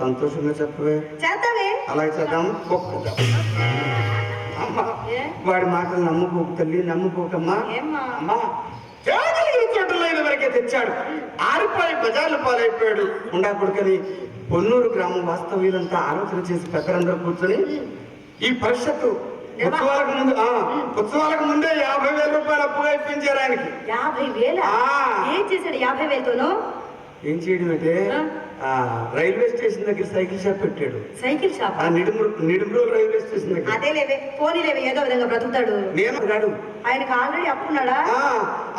సంతోషంగా చెప్పవే? చేద్దామే. అలాగే చేద్దాం. ఒక్క అమ్మా ఏ? వాడి మాటలు నమ్ముకోకు తల్లి నమ్ముకోకమ్మా. ఏమ్మా? అమ్మా తేగలిగిన చోటులైన వరకే తెచ్చాడు. ఆరిపోయి బజార్ల పాలైపోయాడు. ఉండా కొడుకని పొన్నూరు గ్రామం వాస్తవ్యులంతా ఆలోచన చేసి పెద్దలందరూ కూర్చొని ఈ పరిషత్తు ఉత్సవాలకు ముందు ఉత్సవాలకు ముందే యాభై వేల రూపాయలు అప్పుగా ఇప్పించారు ఆయనకి. యాభై వేల. ఏం చేశాడు యాభై వేలతోనూ? ఏం చేయడం అంటే రైల్వే స్టేషన్ దగ్గర సైకిల్ షాప్ పెట్టాడు. Cycle shop? ఆ నిడుము నిడుములో రైల్వే స్టేషన్ దగ్గర. అదే లేవే పోనీ లేవే ఏదో విధంగా బ్రతుకుతాడు. నేను రాడు ఆయనకు ఆల్రెడీ అప్పున్నాడా ఆ,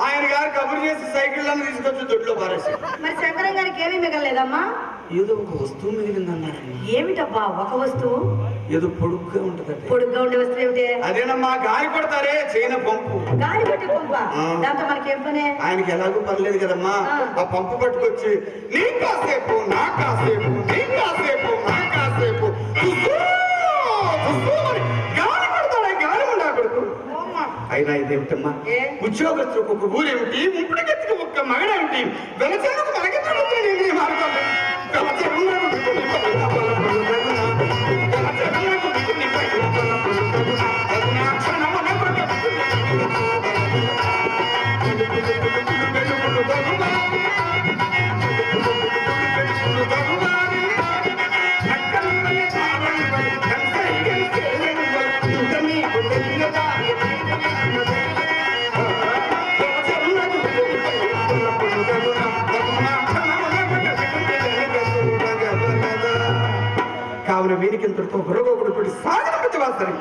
ఆయన గారు కబురు చేసి సైకిల్ తీసుకొచ్చి దొడ్లో పారేసి మరి శంకరం గారికి ఏమీ మిగలలేదమ్మా? ఏదో ఒక వస్తువు మిగిలిందన్నారండి ఏమిటబ్బా ఒక వస్తువు? ఏదో పొడుగ్గా ఉంటదట పొడుగ్గా ఉండే వస్తువు ఏమిటే? అదేనమ్మా గాలి కొడతారే చైన పంపు. గాలి పట్టి పంప. దాంతో మనకేం పనే? ఆయనకి ఎలాగో పర్లేదు కదమ్మా. ఆ. పంపు పట్టుకొచ్చి నీ కాసేపు నా కాసేపు నీ కాసేపు నా కాసేపు గాలి కొడతాడే? గాలి ఉండా కొడుకు? అయినా ఇదేమిటమ్మా? ఏ? ఉద్యోగస్తులకు ఒక ఊరేమిటి? ముప్పుడు గతికి ఒక్క మగడేమిటి? వెలచేలకు మనకిద్దరు వచ్చేది Thank you. వీరికి ఇంతటితో గురగోగుడు పెట్టి సాగనపతి వాసరి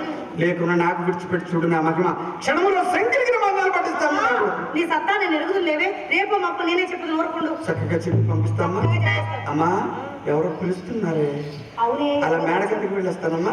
లేకున్నా నాకు విడిచిపెట్టి చూడు నా మహిమ. క్షణములో సంఖ్యగిరి మందాలు పట్టిస్తాను. నీ సత్తా నేను ఎరుగుదు లేవే. రేపు మాకు నేనే చెప్పుదు ఊరుకుండు చక్కగా చెప్పి పంపిస్తామా? అమ్మా ఎవరో పిలుస్తున్నారే? అలా మేడ కిందకి వెళ్ళొస్తానమ్మా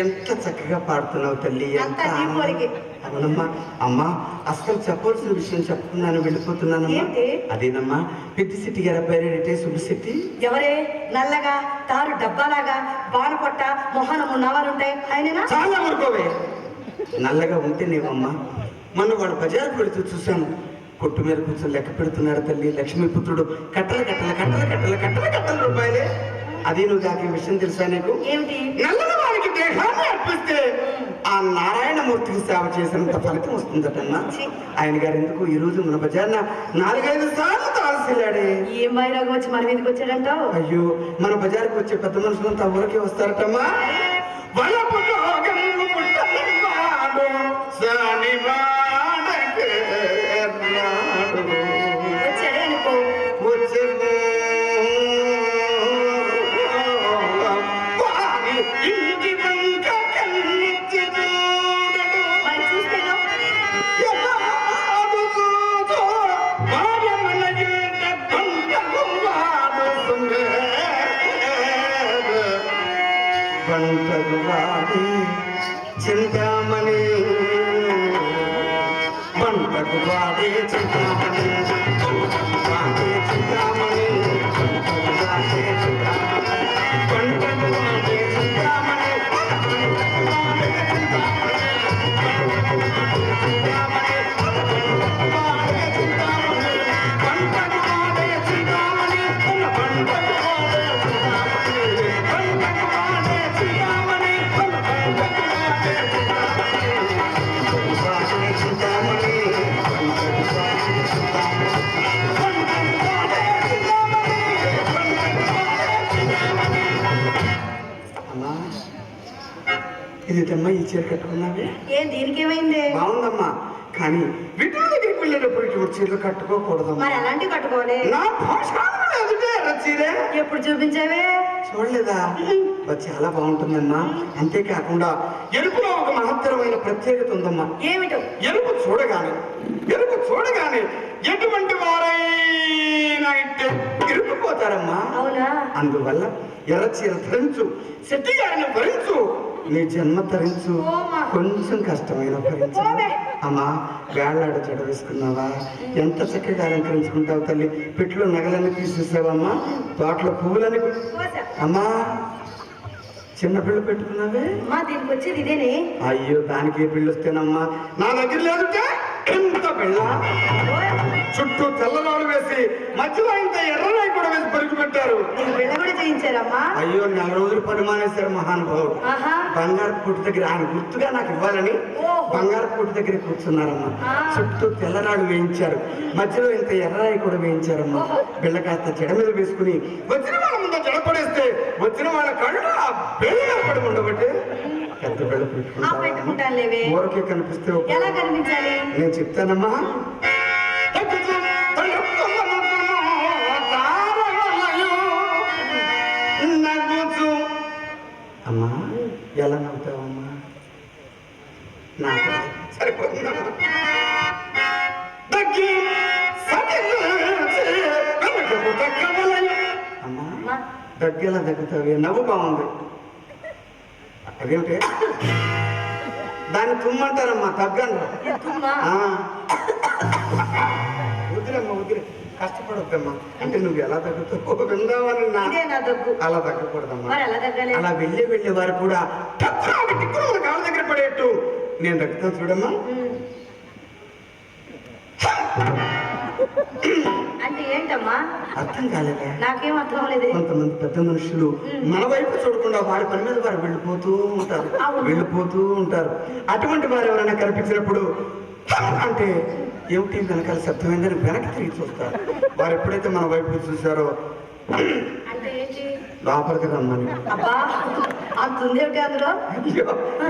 ఎంత చక్కగా పాడుతున్నావు తల్లి ఎంత. అవునమ్మా అమ్మా అసలు చెప్పవలసిన విషయం చెప్తున్నాను వెళ్ళిపోతున్నానమ్మా. ఏంటి? అదేనమ్మా పెద్ద సిట్టి గారి అబ్బాయి రేటే శుభశెట్టి ఎవరే? నల్లగా తారు డబ్బాలాగా బాణపొట్ట మొహనము నవాలుంటాయి. ఆయననా? చాలా ఊరుకోవే నల్లగా ఉంటేనేమమ్మా మొన్న వాడు బజార్కు వెళుతూ చూశాను. కొట్టు మీద కూర్చొని లెక్క పెడుతున్నాడు తల్లి లక్ష్మీపుత్రుడు కట్టల కట్టల కట్టల కట్టల కట్టల కట్టల రూపాయలే. అది నువ్వు కాకి విషయం తెలుసా నీకు? వారికి దేహాన్ని అర్పిస్తే ఆ నారాయణమూర్తికి సేవ చేసినంత ఫలితం వస్తుందటన్నా. ఛీ. ఆయన గారు ఎందుకు ఈ రోజు మన బజార్న నాలుగైదు సార్లు తాల్సిల్లాడే? ఏం వైరాగం వచ్చి మన మీదకి వచ్చాడంటావు? అయ్యో మన బజార్కి వచ్చే పెద్ద మనుషులంతా ఊరికే వస్తారటమ్మా. వలపు ఇది తెమ్మ ఈ చీర కట్టుకున్నావే? ఏం దీనికి ఏమైంది? బాగుందమ్మా. కానీ విటుల దగ్గరికి వెళ్ళేటప్పుడు ఇటువంటి చీరలు కట్టుకోకూడదమ్మా. మరి అలాంటివి కట్టుకోవాలి. నా భాష ఎదుటే ఎర్ర చీరే. ఎప్పుడు చూపించావే? చూడలేదా? అది చాలా బాగుంటుందమ్మా. అంతేకాకుండా ఎరుపులో ఒక మహత్తరమైన ప్రత్యేకత ఉందమ్మా. ఏమిటో? ఎరుపు చూడగానే ఎరుపు చూడగానే ఎటువంటి వారైనా ఇట్టే ఇరుక్కుపోతారమ్మా. అవునా? అందువల్ల ఎర్ర చీర ధరించు శెట్టి గారిని భరించు నీ జన్మ తరించు. కొంచెం కష్టమైన భరించు. అమ్మా వేళ్ళాడ జడ వేసుకున్నావా ఎంత చక్కగా అలంకరించుకుంటావు తల్లి. పెట్టులో నగలన్నీ తీసేసావమ్మా. తోటలో పువ్వులని. అమ్మా చిన్న పిల్ల పెట్టుకున్నావే? అమ్మా దీనికి వచ్చేది ఇదేనే. అయ్యో దానికి ఏ పిల్ల వస్తేనమ్మా నా దగ్గర లేదుటే? ఎంత పిల్ల చుట్టూ తెల్లరాడు వేసి మధ్యలో ఇంత ఎర్రరాయి కూడా వేసి పరుగు పెట్టారు అయ్యో నెల రోజులు పని మానేశారు మహానుభావుడు. బంగారు పుట్టు దగ్గర ఆయన గుర్తుగా నాకు ఇవ్వాలని. బంగారు పుట్టు దగ్గర కూర్చున్నారమ్మా. చుట్టూ తెల్లరాడు వేయించారు. మధ్యలో ఇంత ఎర్రరాయి కూడా వేయించారమ్మా. బిళ్ళ కాస్త జడ మీద వేసుకుని వచ్చిన వాళ్ళ ముందు జడ పడేస్తే వచ్చిన వాళ్ళ కళ్ళు ఆ బెల్ల పడి ఉండబట్టి పెట్టుకుంటాను. ఊరకే కనిపిస్తే ఎలా కనిపించాలి? నేను చెప్తానమ్మా. అమ్మా ఎలా నవ్వుతావమ్మా? నాకు సరిపోతుందమ్మా. అమ్మా దగ్గెలా దగ్గుతావే? నవ్వు బాగుంది. అదేమిటి దాన్ని తుమ్మంటారమ్మా ఆ. వదిలేమ్మా వదిలే. కష్టపడొద్దమ్మా. అంటే నువ్వు ఎలా తగ్గుతావు విందామని అలా తగ్గకూడదమ్మా. అలా వెళ్ళి వెళ్ళే వారు కూడా కాళ్ళ దగ్గర పడేట్టు. నేను తగ్గుతాను చూడమ్మా. అంటే ఏంటమ్మా? అర్థం కాలేదా. నాకేం అర్థం అవ్వలేదు కొంతమంది పెద్ద మనుషులు మన వైపు చూడకుండా వారి పని మీద వారు వెళ్ళిపోతూ ఉంటారు. వెళ్ళిపోతూ ఉంటారు. అటువంటి వారు ఎవరైనా కనిపించినప్పుడు అంటే ఏమిటి వెనకాల శబ్దమైందని వెనక్కి తిరిగి చూస్తారు. వారు ఎప్పుడైతే మన వైపు ఏంటి? లోపలికి రమ్మని.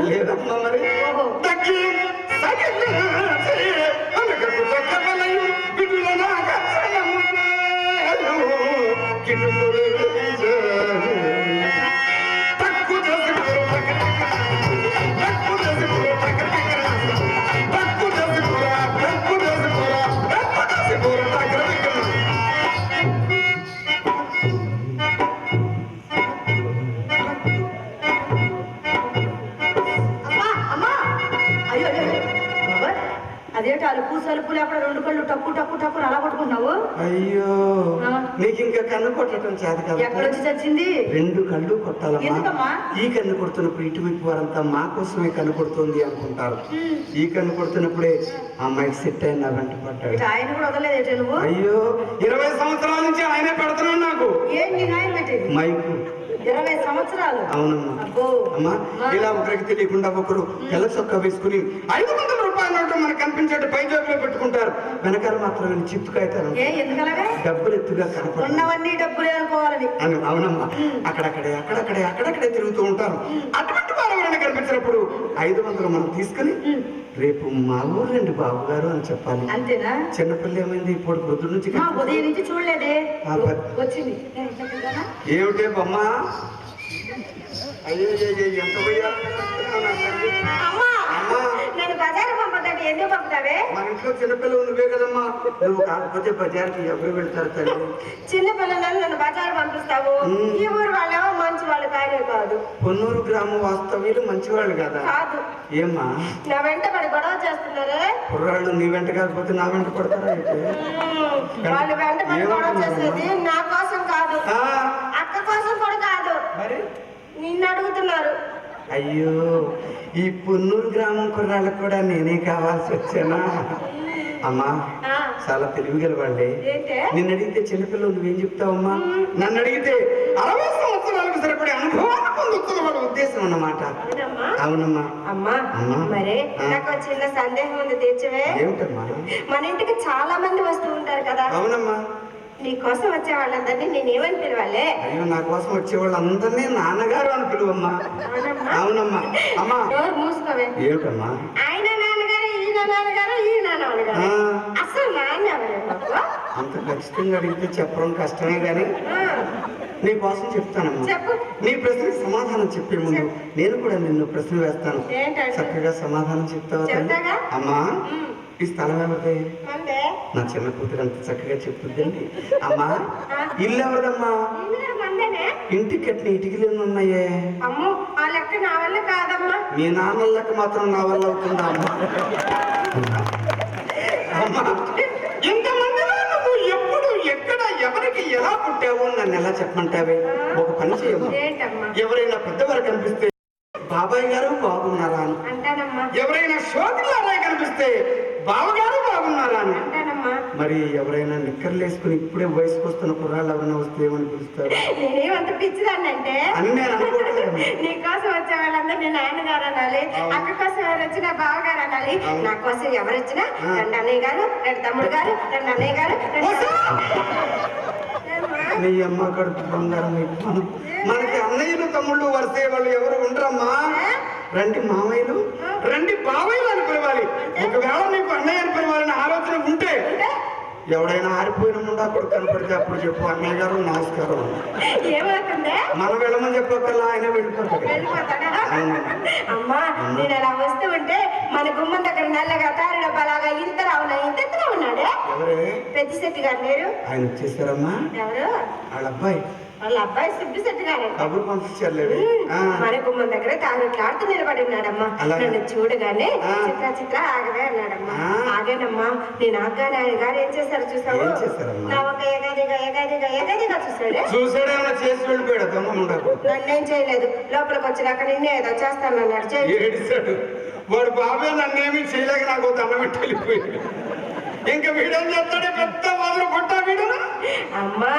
లేదమ్మా మరి. అయ్యో. నీకు ఇంకా కన్ను కొట్టడం చేత చచ్చింది? రెండు కళ్ళు కొట్టాలమ్మా? ఈ కన్ను కొడుతున్నప్పుడు ఇటువైపు వారంతా మా కోసమే కన్ను కొడుతుంది అనుకుంటారు. ఈ కన్ను కొడుతున్నప్పుడే ఆ అమ్మాయికి సెట్ అయిన వెంట పడ్డాడు. ఆయన కూడా నువ్వు? అయ్యో ఇరవై సంవత్సరాల నుంచి ఆయనే పెడుతున్నాడు నాకు. మైకు. ఇరవై సంవత్సరాలు. అవునమ్మా. ఇలా ఒకరికి తెలియకుండా ఒకరు తెల్ల చొక్కా వేసుకుని ఐదు వందల రూపాయల నోటు మనకు కనిపించేట్టు పై జోబులో పెట్టుకుంటారు. వెనకాల మాత్రం కాగితాలు ఎందుకలాగా? డబ్బులు ఎత్తుగా కనపడ ఉన్నవన్నీ డబ్బులే అనుకోవాలని అని అవునమ్మా. అక్కడక్కడే అక్కడక్కడే అక్కడక్కడే తిరుగుతూ ఉంటారు. అటువంటి వారు ఎవరైనా కనిపించినప్పుడు ఐదు వందలు మనం తీసుకుని రేపు మా ఊరు రండి బాబు గారు అని చెప్పాలి. అంతేనా? చిన్నపిల్ల ఏమైంది? ఇప్పుడు పొద్దు నుంచి ఉదయం నుంచి చూడలేదే. వచ్చింది? ఏమిటే బొమ్మ అయ్యో ఎంత పోయా అమ్మా బజారు పంపదండి ఎందుకు పంపుతావే? మన ఇంట్లో చిన్నపిల్లలు నువ్వే కదమ్మా. నువ్వు కాకపోతే బజార్కి ఎవరు వెళ్తారు తల్లి? చిన్న పిల్లలను నన్ను బజారు పంపిస్తావు. ఈ ఊరు వాళ్ళేమో మంచి వాళ్ళు ఆయనే కాదు. పొన్నూరు గ్రామ వాస్తవ్యులు మంచివాళ్ళు కదా? కాదు. ఏమ్మా? నా వెంట పడి గొడవ చేస్తున్నారే? కుర్రాళ్ళు నీ వెంట కాకపోతే నా వెంట పడతారా. వాళ్ళు వెంట పడి గొడవ చేసేది నా కోసం కాదు ఆ, అక్క కోసం కూడా కాదు మరి నిన్ను అడుగుతున్నారు అయ్యో ఈ పొన్నూరు గ్రామం కుర్రాళ్ళకు కూడా నేనే కావాల్సి వచ్చానా? అమ్మా చాలా తెలివిగల వాళ్ళే. ఏంటే? నిన్ను అడిగితే చిన్నపిల్లలు నువ్వేం చెప్తావమ్మా? నన్ను అడిగితే అరవై సంవత్సరాలకు సరిపడే అనుభవాన్ని పొందుతున్న వాళ్ళ ఉద్దేశం అన్నమాట. అవునమ్మా. అమ్మా. మరే. నాకు చిన్న సందేహం ఉంది తీర్చవే. ఏమిటమ్మా? మన ఇంటికి చాలా మంది వస్తూ ఉంటారు కదా. అవునమ్మా. నీ కోసం వచ్చే వాళ్ళందరినీ నేనేమని పిలవాలే? అయ్యో నా కోసం వచ్చే వాళ్ళందరినీ నాన్నగారు అని పిలువమ్మా. అవునమ్మా. అమ్మా. డోర్ మూసుకోవే. ఏమిటమ్మా? ఆయన నాన్నగారు ఈయన నాన్నగారు ఈయన నాన్నగారు. అసలు నాన్న అంత ఖచ్చితంగా అడిగితే చెప్పడం కష్టమే కానీ నీ కోసం చెప్తానమ్మా. చెప్పు. నీ ప్రశ్నకి సమాధానం చెప్పే ముందు నేను కూడా నిన్ను ప్రశ్న వేస్తాను. చక్కగా సమాధానం చెప్తావా. అమ్మా. ఈ స్థలం ఎవరిది నా చిన్న కూతురు అంత చక్కగా చెప్తుందండి. అమ్మా ఇల్లు ఎవరిదమ్మా ఇంటికి కట్టిన ఇటుకలు ఎన్ని ఉన్నాయే? అమ్మో ఆ లెక్క నా వల్ల కాదమ్మా. మీ నాన్నలకు మాత్రం నా వల్ల అవుతుందా అమ్మా? అమ్మా ఇంతమందిలో నువ్వు ఎప్పుడు ఎక్కడ ఎవరికి ఎలా పుట్టావు నన్ను ఎలా చెప్పమంటావే? ఒక పని చేయము ఎవరైనా పెద్దవారు కనిపిస్తే బాబాయ్ గారు బాగున్నారా ఎవరైనా శోకులారా కనిపిస్తే బావగారు బాగున్నారా అని మరి ఎవరైనా నిక్కర్లు వేసుకుని ఇప్పుడే వయసుకు వస్తున్న కుర్రాళ్ళు ఎవరైనా వస్తే ఏమని పిలుస్తారు నేనేమంత పిచ్చిదాన్ని అంటే అని నేను అనుకోవట్లేదు నీ కోసం వచ్చే వాళ్ళందరూ నీ నాన్నగారు అనాలి. అక్క కోసం ఎవరు వచ్చినా బావగారు అనాలి. నా కోసం ఎవరు వచ్చినా. రెండు అన్నయ్య గారు రెండు తమ్ముడు గారు రెండు అన్నయ్య గారు? నీ అమ్మ కడుపు బంగారం. మనకి అన్నయ్యలు తమ్ముళ్ళు వరిసే వాళ్ళు ఎవరు ఉండరమ్మా రండి మామయ్యలు. రండి బావయ్యలు అని పిలవాలి. ఒకవేళ నీకు అన్నయ్య అని పిలవాలని ఆలోచన ఉంటే ఎవడైనా ఆరిపోయిన ముండా కొడుకు కనపడితే అప్పుడు చెప్పు అన్నయ్య గారు నమస్కారం మనం వెళ్ళమని చెప్పక్కల్లా ఆయన వెళ్ళిపోతాడు. అమ్మా నేను అలా వస్తూ ఉంటే మన గుమ్మం దగ్గర నల్లగా ఇంత ఉన్నాడే? పెద్ద శెట్టి గారు ఆయన వచ్చేసారమ్మా. ఎవరు? వాళ్ళ అబ్బాయి. వాళ్ళ అబ్బాయి సుబ్బి గారు కబురు పంపించారులేవే ఆ, మన దగ్గర తారుట్లాడుతూ నిలబడి ఉన్నాడమ్మా. అలాగే. నన్ను చూడగానే. చిత్ర చిత్ర ఆగవే అన్నాడమ్మా. ఆగానమ్మా నేను ఆగానే ఆయన గారు ఏం చేశారు చూసావు? నా ఒక ఏగాదిగా ఏగాదిగా ఏగాదిగా చూసాడే చూసాడేమన్నా చేసి వెళ్ళిపోయాడు నన్నేం చేయలేదు. లోపలికి వచ్చినాక నిన్నే ఏదో చేస్తానన్నాడు చేయి. ఏడిశాడు వాడు బాబాయ్ నన్నేమీ చేయలేక నాకు దండం వెళ్ళిపోయాడు. ఇంకా వీడేం చేస్తాడే? పెద్ద వదలు కొట్టా వీడు అమ్మా.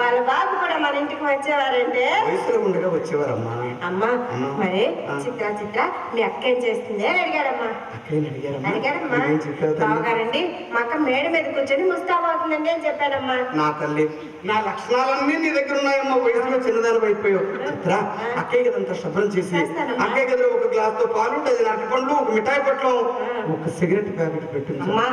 వాళ్ళ బాబు కూడా మన ఇంటికి వచ్చేవారంటే. వయసులో ఉండగా వచ్చేవారమ్మా. అమ్మా. మరి. చిత్ర చిత్ర మీ అక్క ఏం చేస్తుంది అని అడిగాడమ్మా. అడిగారమ్మా. అడిగాడమ్మా. బావగారండి మా అక్క మేడ మీద కూర్చొని ముస్తాబు అవుతుందండి అని చెప్పానమ్మా నా తల్లి నా లక్షణాలన్నీ నీ దగ్గర ఉన్నాయమ్మా. వయసులో చిన్నదాని అయిపోయావు. చిత్ర అక్కయ్య గదంతా శుభ్రం చేసి. అక్కయ్య గదిలో ఒక గ్లాస్తో పాలు అది అరటి పండ్లు ఒక మిఠాయి పట్లం ఒక సిగరెట్ ప్యాకెట్ పెట్టింది అమ్మా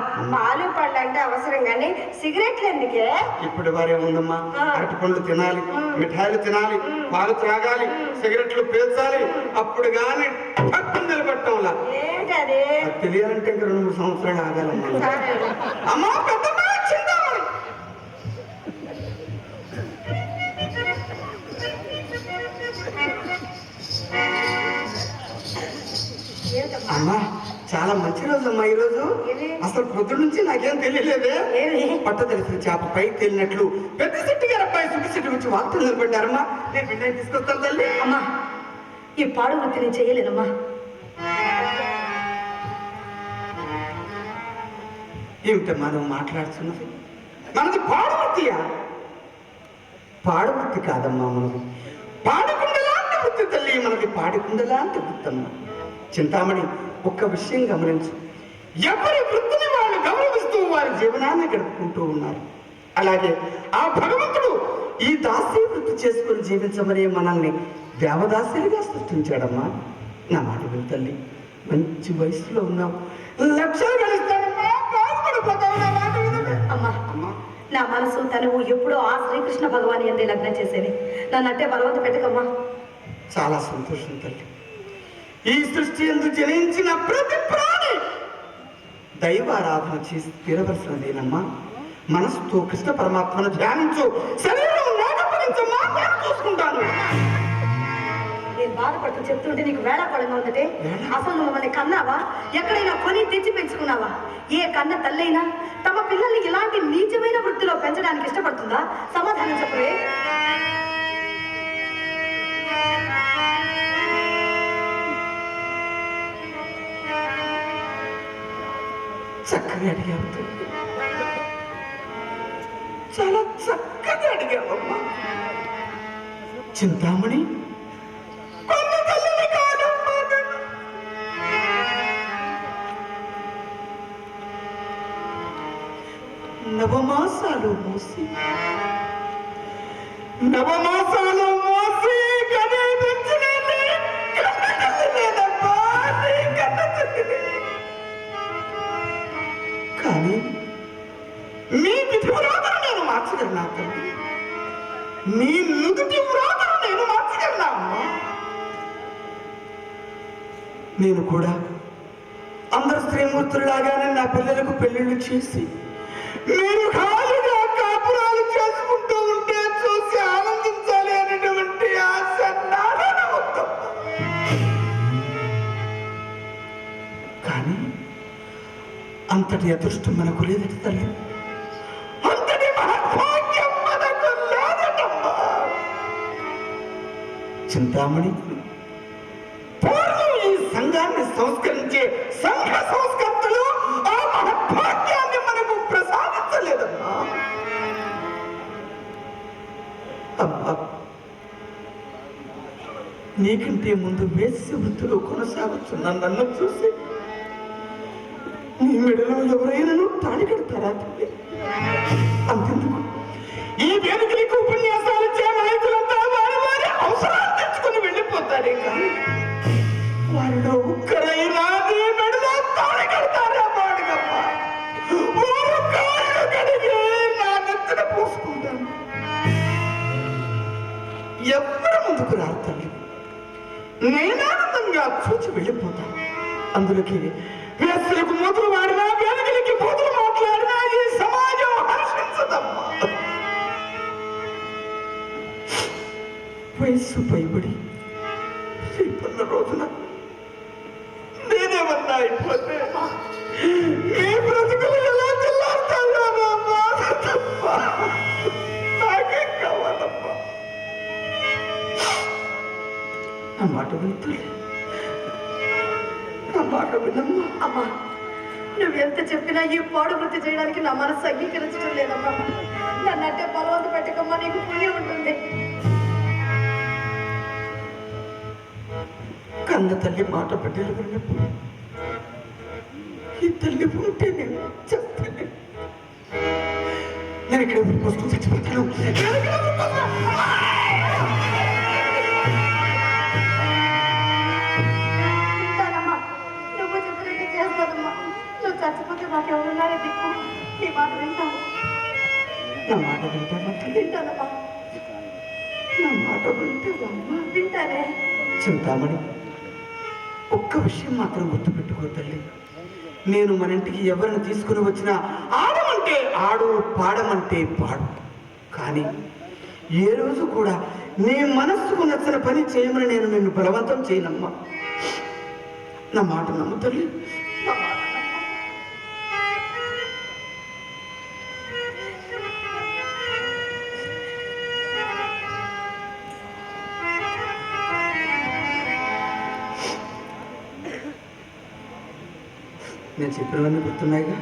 పళ్ళు అంటే అవసరం కానీ సిగరెట్లు ఎందుకే? ఇప్పుడు వారేముందమ్మా ఆ. అరటి పండ్లు తినాలి మిఠాయిలు తినాలి పాలు త్రాగాలి సిగరెట్లు పీల్చాలి అప్పుడు గాని పక్కన నిలబట్టంలా ఏంటది? తెలియాలంటే ఇంకా రెండు మూడు సంవత్సరాలు ఆగాలమ్మా. అమ్మా పెద్దమ్మ? అమ్మా చాలా మంచి రోజు అమ్మా ఈ రోజు? అసలు పొద్దు నుంచి నాకేం తెలియలేదే? పట్ట తెలిసిన చేప పైకి తేలినట్లు పెద్ద శెట్టి గారు అబ్బాయి సుబ్బి శెట్టి వచ్చి వార్తలు నిలబడ్డారమ్మా నేను బిడ్డ తీసుకొస్తాను తల్లి. అమ్మా ఈ పాడు వృత్తి నేను చేయలేనమ్మా. ఏమిటమ్మా నువ్వు మాట్లాడుతున్నది? మనది పాడువృత్తియా పాడువృత్తి కాదమ్మా మనది. పాడుకుండలాంటి వృత్తి తల్లి మనది పాడుకుండలాంటి వృత్తమ్మా. చింతామణి ఒక్క విషయం గమనించు. ఎవరి వృత్తిని వాళ్ళు గౌరవిస్తూ వారి జీవనాన్ని గడుపుకుంటూ ఉన్నారు. అలాగే ఆ భగవంతుడు ఈ దాస్య వృత్తి చేసుకుని జీవించమని మనల్ని దేవదాసులుగా సృష్టించాడమ్మా. నా మాట విను తల్లి. మంచి వయసులో ఉన్నావు. లక్షలు. అమ్మా అమ్మా. నా మనసు తనువు ఎప్పుడూ ఆ శ్రీకృష్ణ భగవాన్ ఎందే లగ్నం చేసేది. నన్ను అంటే బలవంత పెట్టకమ్మా. చాలా సంతోషం తల్లి. ఈ సృష్టి ఎందు జనించిన ప్రతి ప్రాణి దైవారాధన చేసి తీరవలసినదేనమ్మా? మనసుతో కృష్ణ పరమాత్మను ధ్యానించు శరీరం నాగపడించమ్మా నేను చూసుకుంటాను. మాటలు చెప్తుంటే నీకు వేళాకోళంగా ఉందటే. అసలు నువ్వు మమ్మల్ని కన్నావా? ఎక్కడైనా కొని తెచ్చి పెంచుకున్నావా? ఏ కన్న తల్లైనా తమ పిల్లల్ని ఇలాంటి నీచమైన వృత్తిలో పెంచడానికి ఇష్టపడుతుందా? సమాధానం చెప్పవే. చక్కగా అడిగావు తల్లి. చాలా చక్కగా అడిగావమ్మా చింతామణి కొన్న తల్లిని కాదమ్మా నేను. నవమాసాలు మోసి నవమాసాలు మీ విధి వ్రాతను నేను మార్చగలనా తల్లి మీ నుదుటి వ్రాతను నేను మార్చగలనా అమ్మా? నేను కూడా అందరు స్త్రీమూర్తులాగానే నా పిల్లలకు పెళ్ళిళ్ళు చేసి మీరు ఖాళీగా కాపురాలు చేసుకుంటూ ఉంటే చూసి ఆనందించాలి అనేటువంటి ఆశ నాలో మొత్తం కానీ అంతటి అదృష్టం మనకు లేదట తల్లి. చింతామణి. పూర్వం ఈ సంఘాన్ని సంస్కరించే సంఘ సంస్కర్తలు ఆ మహద్భాగ్యాన్ని మనకు ప్రసాదించలేదమ్మా. అమ్మా నీకంటే ముందు వేసి వృత్తిలో కొనసాగుతున్న నన్ను చూసి. నీ మెడలో ఎవరైనా తాళి కడతారా? అంతెందుకు? వెళ్ళిపోతారే కానీ ఒక్కరైనా నీ మెడలో తాళి కడతారా వాడిగమ్మ కాళ్ళు కడిగి నా నెత్తిన ముందుకు రారు తల్లి. నేనానందంగా చూచి వెళ్ళిపోతాను. అందులోకి వేస్తులకు మూతులు వాడినా వేదికలకి మూతులు మాట్లాడినా ఈ సమాజం హర్షించదమ్మా. వయస్సు పైబడి రేపన్న రోజున. నేనేమన్నా అయిపోతే మీ బ్రతుకులు ఎలా తెల్లారుతాయో నా కావాలమ్మా. నా మాట వింటలే నా మాట వినమ్మా. అమ్మా నువ్వు ఎంత చెప్పినా ఈ పాడు వృత్తి చేయడానికి నా మనసు అంగీకరించడం లేదమ్మా. నన్నంటే బలవంత పెట్టకమ్మా నీకు పుణ్యం ఉంటుంది. కన్న తల్లి మాట బిడ్డలు ఈ తల్లి ఉంటే నేను చెప్తాను నేను ఇక్కడ ఊరికొస్తూ చచ్చిపోతాను? నేను ఇక్కడ ఊరికొస్తూ- దిక్కు నీ మాట వింటాను. నా మాట వింటానమ్మా. నా మాట వింటానే. చింతామణి ఒక్క విషయం మాత్రం గుర్తుపెట్టుకో తల్లి. నేను మన ఇంటికి ఎవరిని తీసుకుని వచ్చినా ఆడమంటే ఆడు పాడమంటే పాడు. కానీ ఏ రోజు కూడా నీ మనస్సుకు నచ్చిన పని చేయమని నేను నిన్ను బలవంతం చేయనమ్మా. నా మాట నమ్ము తల్లి. నేను చెప్పినవన్నీ గుర్తున్నాయిగా.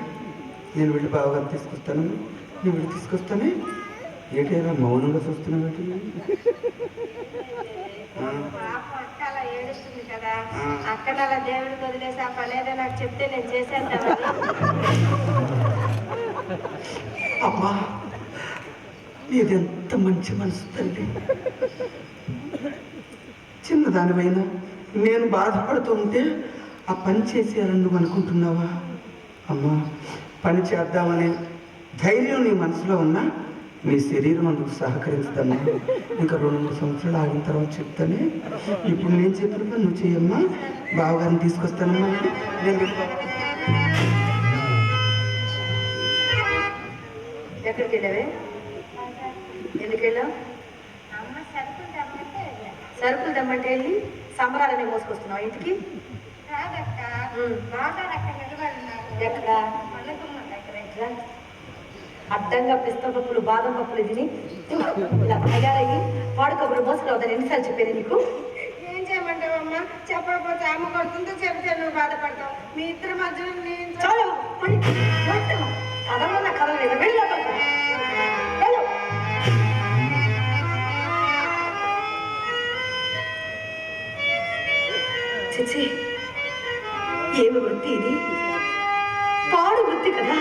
నేను వెళ్ళి బావగారిని తీసుకొస్తాను. నేను వెళ్ళి తీసుకొస్తానే? ఏంటైనా మౌనంగా చూస్తున్నావు అలా ఏడుస్తుంది కదా. ఆ. అక్కను అలా దేవుడికి వదిలేసి ఆ పని ఏదో నాకు చెప్తే నేను అమ్మా ఇదెంత మంచి మనసు తల్లి. చిన్నదానివైనా నేను బాధపడుతుంటే ఆ పని చేసేయాలని నువ్వు అనుకుంటున్నావా? అమ్మా పని చేద్దామనే ధైర్యం నీ మనసులో ఉన్నా నీ శరీరం అందుకు సహకరించదమ్మా. ఇంకా రెండు మూడు సంవత్సరాలు ఆగిన తర్వాత చెప్తానే. ఇప్పుడు నేను చెప్పిన పని నువ్వు చేయమ్మా. బావగారిని తీసుకొస్తానమ్మా. నేను ఎక్కడికి వెళ్ళావే? ఎందుకు వెళ్ళావు? సరుకులు దమ్మంటే వెళ్ళి సంబరాలని మోసుకొస్తున్నావు ఇంటికి? అడ్డంగా పిస్తా పప్పులు బాదం పప్పులు తిని ఇలా తయారయ్యి వాడుకప్పుడు మోసుకురావద్దని ఎన్నిసార్లు చెప్పేది నీకు? ఏం చేయమంటావమ్మా? చెప్పకపోతే అమ్మ కొడుతుందో చెప్తే నువ్వు బాధపడతావు. మీ ఇద్దరి మధ్యలో నేను చాలు కథలో నా కథ లేదు. చిచ్చి. ఏమి వృత్తి ఇది పాడు వృత్తి కదా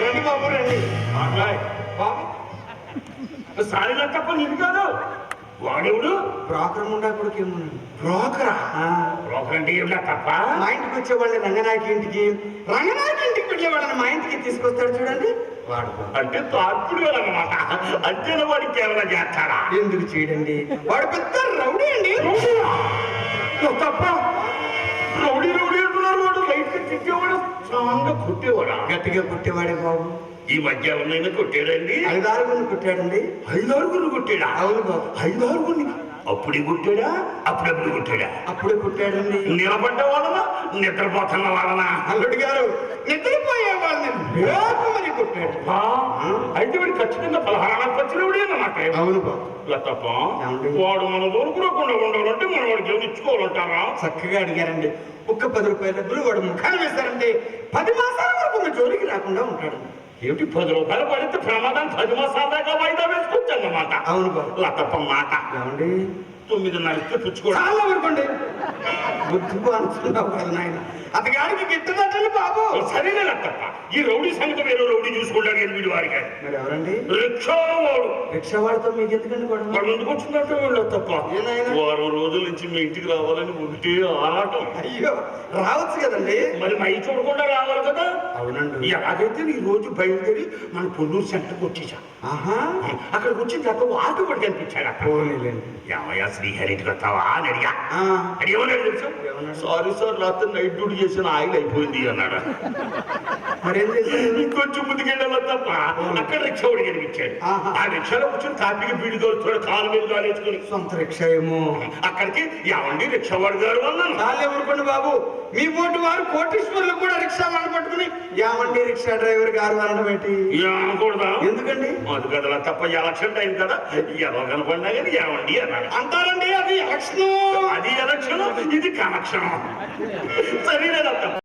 రండి బాబు రండి బాబు. నీకు కాదు. వాడెవడు? బ్రోకర్ కొడుకు ఏమన్నాడు? బ్రోకరా? బ్రోకర్ అంటే ఏమిటా తప్ప? మా ఇంటికి వచ్చేవాళ్ళని రంగనాయకి ఇంటికి. రంగనాయకి ఇంటికి వెళ్ళేవాళ్ళని మా ఇంటికి తీసుకొస్తాడు చూడండి. వాడు బాబు. అంటే తార్పుడు అనమాట అంతేనా వాడికి ఏమైనా చేస్తాడా? ఎందుకు చేయడండి? వాడు పెద్ద రౌడీ అండి. తప్ప చాలా కొట్టేవాడా. గట్టిగా కొట్టేవాడే బాబు. ఈ మధ్య ఎవరినైనా కొట్టాడండి. ఐదారుగురిని కొట్టాడండి. ఐదారుగురు కొట్టాడా? అవును బాబు. ఐదారుగురిని? అప్పుడే కొట్టాడా అప్పుడప్పుడు కొట్టాడా అప్పుడే కొట్టాడండి నిలబడ్డ వాళ్ళనా నిద్రపోతున్న వాళ్ళనా అల్లుడు గారు నిద్రపోయే వాళ్ళని కొట్టాడు. ఆ, అయితే వాడు ఖచ్చితంగా పలహారాలకు వచ్చినప్పుడే అన్నమాట. అవును బాబు ఇలా తప్ప ఏమండి? వాడు మన దొరుకురకుండా ఉండాలంటే మనం వాడికి ఇచ్చుకోవాలంటారా? చక్కగా అడిగారండి. ఒక్క పది రూపాయల డబ్బులు వాడు ముఖాలు వేశారంటే పది మాసాల వరకు జోలికి రాకుండా ఉంటాడు. ఏమిటి పది రూపాయలు పడితే ప్రమాదం పది మాసాల దాకా వాయిదా వేసుకోవచ్చు అన్నమాట. అవును బాబు. లతప్ప మాట. ఏమండి? తొమ్మిదిన్నర ఇస్తే పుచ్చుకోవడం బుద్ధి అనుకున్నావు కదా నాయన? అతగాడికి గిట్టునట్టండి బాబు. సరేనే లత్తప్ప ఈ రౌడీ సంగతి వేరే రౌడీ చూసుకుంటాడు కానీ వీడి వారికి మరి ఎవరండి? రిక్షా వాడు రిక్షా వాడితో మీకు ఎందుకండి గొడవ? వాళ్ళు ఎందుకు వచ్చిందంటే వీళ్ళు తప్ప. ఏ నాయనా? వారం రోజుల నుంచి మీ ఇంటికి రావాలని ఒకటే ఆరాటం. అయ్యో రావచ్చు కదండి. మరి మై చూడకుండా రావాలి కదా? అవునండి. ఎలాగైతే ఈ రోజు బయలుదేరి మన పొన్నూరు సెంటర్కి వచ్చేసా. ఆహా. అక్కడికి వచ్చిన తర్వాత వాటి కూడా కనిపించాడు అక్కడ పోనీలేండి. ఏమయ్యా శ్రీహరికి వస్తావా అని అడిగా. ఆ, తెలుసా? ఏమన్నాడు? సారీ సార్ రాత్రి నైట్ డ్యూటీ చేసిన ఆయిల్ అయిపోయింది అన్నాడు. ఇంకొంచెం ముందుకెళ్ళాలి తప్ప అక్కడ రిక్షా వాడు కనిపించాడు. ఆ రిక్షాలో కూర్చొని కాపీకి బీడి తోలుతాడు కాలు మీద కాలేసుకుని సొంత రిక్షా ఏమో. అక్కడికి ఏమండి రిక్షా వాడు గారు అన్నాను. చాలే ఊరుకోండి బాబు. మీ పోటీ వారు కోటీశ్వర్లు కూడా రిక్షా వాడు పట్టుకుని యామండి రిక్షా డ్రైవర్ గారు అనడం ఏంటి? ఏమనకూడదా? ఎందుకండి? అది కదా తప్ప ఎలక్షన్ టైం కదా. ఎలా కనపడినా కానీ ఏమండి అన్నాడు. అంటారండి అది ఎలక్షన్. అది ఎలక్షన్ ఇది కనెక్షన్. సరేనా